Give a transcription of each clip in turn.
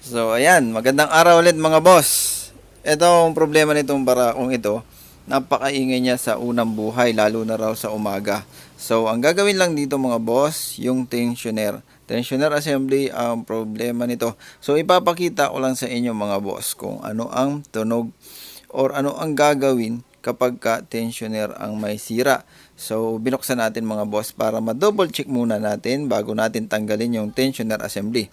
So, ayan, magandang araw ulit mga boss. Ito ang problema nitong barakong ito, napakaingay niya sa unang buhay, lalo na raw sa umaga. So, ang gagawin lang dito mga boss, yung tensioner. Tensioner assembly ang problema nito. So, ipapakita ko lang sa inyo mga boss kung ano ang tunog or ano ang gagawin kapag ka tensioner ang may sira. So, binuksan natin mga boss para ma-double check muna natin bago natin tanggalin yung tensioner assembly.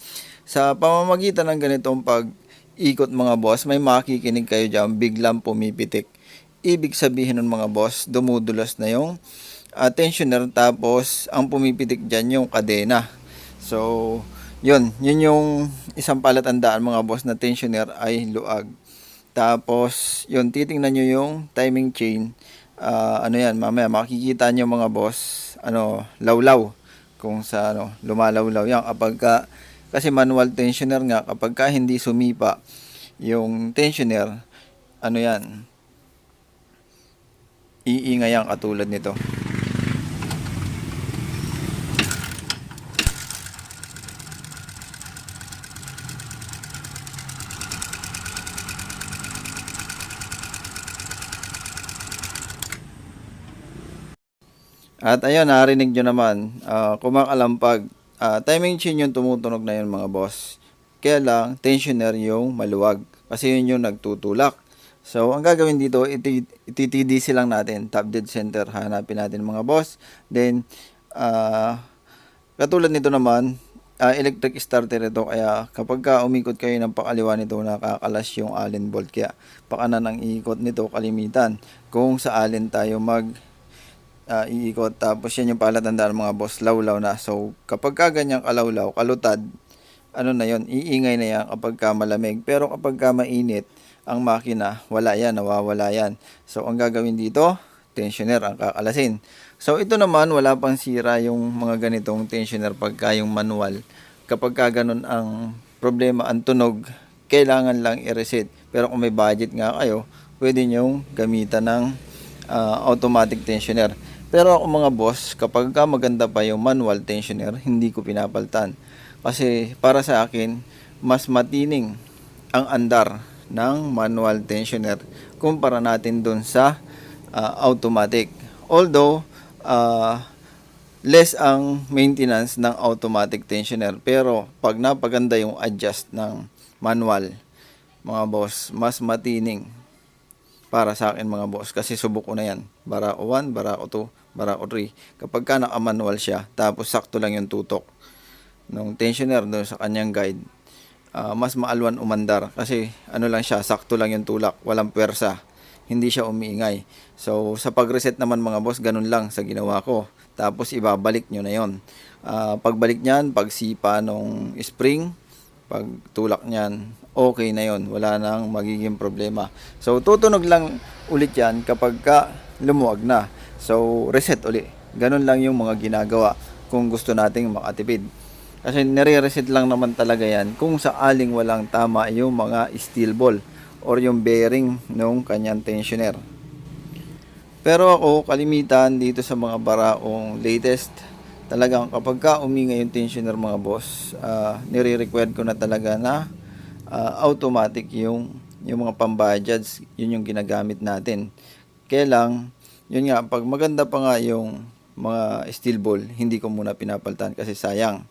Sa pamamagitan ng ganitong pag-ikot mga boss, may makikinig kayo dyan, biglang pumipitik. Ibig sabihin nun mga boss, dumudulas na yung uh, tensioner tapos ang pumipitik dyan yung kadena. So, yun, yun yung isang palatandaan mga boss na tensioner ay luag. Tapos, yun, titingnan nyo yung timing chain. Ah, ano yan, mamaya makikita nyo mga boss, ano, lawlaw. Kung sa, ano, lumalawlaw yan. Kapag ka, kasi manual tensioner nga, kapag ka hindi sumipa yung tensioner, ano yan, iingay ang katulad nito. At ayun, narinig nyo naman, ah, kumakalampag. Ah, timing chain yung tumutunog na yun mga boss. Kaya lang, tensioner yung maluwag. Kasi yun yung nagtutulak. So, ang gagawin dito, iti- iti-TDC lang natin. Top dead center, hanapin natin mga boss. Then, ah, katulad nito naman, ah, electric starter ito. Kaya kapag ka umikot kayo ng pakaliwa nito, nakakalas yung allen bolt. Kaya pakanan ang iikot nito kalimitan. Kung sa allen tayo mag ah, iikot. Tapos yan yung palatandaan mga boss, lawlaw na. So, kapag ka ganyang kalawlaw, kalutad, ano na yon iingay na yan kapag ka malamig. Pero kapag ka mainit, ang makina, wala yan, nawawala yan. So, ang gagawin dito, tensioner ang kakalasin. So, ito naman, wala pang sira yung mga ganitong tensioner pagka yung manual. Kapag ka ganun ang problema, ang tunog, kailangan lang i-reset. Pero kung may budget nga kayo, pwede nyong gamitan ng ah, automatic tensioner. Pero ako mga boss, kapag ka maganda pa yung manual tensioner, hindi ko pinapaltan. Kasi para sa akin, mas matining ang andar ng manual tensioner kumpara natin dun sa ah, automatic. Although, ah, less ang maintenance ng automatic tensioner. Pero pag napaganda yung adjust ng manual, mga boss, mas matining para sa akin mga boss kasi subok ko na yan. Barako 1, Barako 2, Barako 3 kapag ka naka-manual siya tapos sakto lang yung tutok ng tensioner doon sa kanyang guide ah, mas maalwan umandar. Kasi ano lang siya sakto lang yung tulak walang pwersa hindi siya umiingay. So sa pag-reset naman mga boss ganun lang sa ginawa ko. Tapos ibabalik nyo na yon Ah, pagbalik nyan pagsipa nung spring pag tulak niyan, okay na yon Wala nang magiging problema. So, tutunog lang ulit yan kapag ka lumuwag na. So, reset uli. Ganun lang yung mga ginagawa kung gusto nating makatipid. Kasi nire-reset lang naman talaga yan kung saaling walang tama yung mga steel ball or yung bearing ng kanyang tensioner. Pero ako, kalimitan dito sa mga baraong latest, talagang kapag ka umingay yung tensioner mga boss, uh, nire-required ko na talaga na ah, automatic yung yung mga pambudgets, yun yung ginagamit natin. Kaya lang, yun nga, pag maganda pa nga yung mga steel ball, hindi ko muna pinapaltan kasi sayang.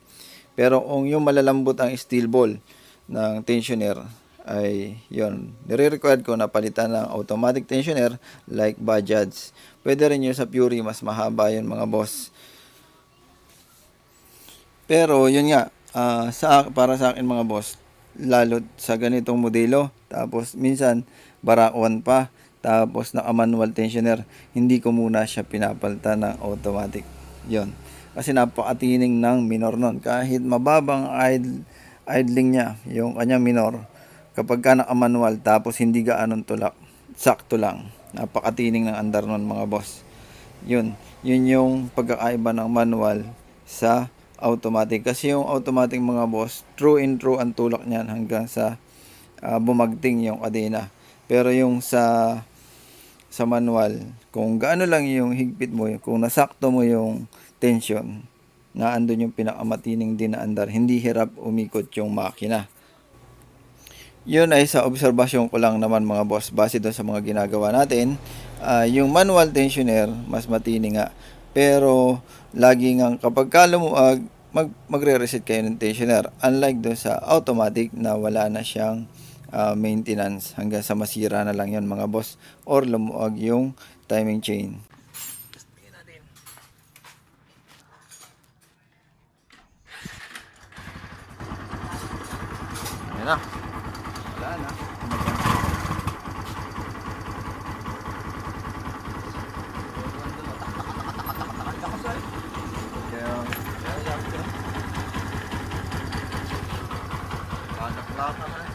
Pero kung yung malalambot ang steel ball ng tensioner, ay yun, nire-required ko na palitan ng automatic tensioner like Bajaj. Pwede rin yun sa Fury, mas mahaba yun mga boss. Pero yun nga, ah, sa para sa akin mga boss, lalo sa ganitong modelo, tapos minsan barakwan pa, tapos naka-manual tensioner, hindi ko muna siya pinapalitan ng automatic. Yon. Kasi napakatining ng minor nun. Kahit mababang idle, idling niya, yung kanyang minor, kapag ka naka-manual tapos hindi gaanong tulak, sakto lang. Napakatining ng andar nun mga boss. Yun, yun yung pagkakaiba ng manual sa automatic. Kasi yung automatic mga boss, true and true ang tulak niyan hanggang sa ah, bumagting yung kadena. Pero yung sa sa manual, kung gaano lang yung higpit mo, kung nasakto mo yung tension, na andun yung pinakamatining din na andar, hindi hirap umikot yung makina. Yun ay sa obserbasyon ko lang naman mga boss base doon sa mga ginagawa natin. Ah, yung manual tensioner mas matini nga. Pero lagi nga kapag ka mag magre-reset kayo ng tensioner. Unlike doon sa automatic na wala na siyang ah, maintenance hanggang sa masira na lang yon mga boss or lumuag yung timing chain. Ayan na. Wala na. Kaya,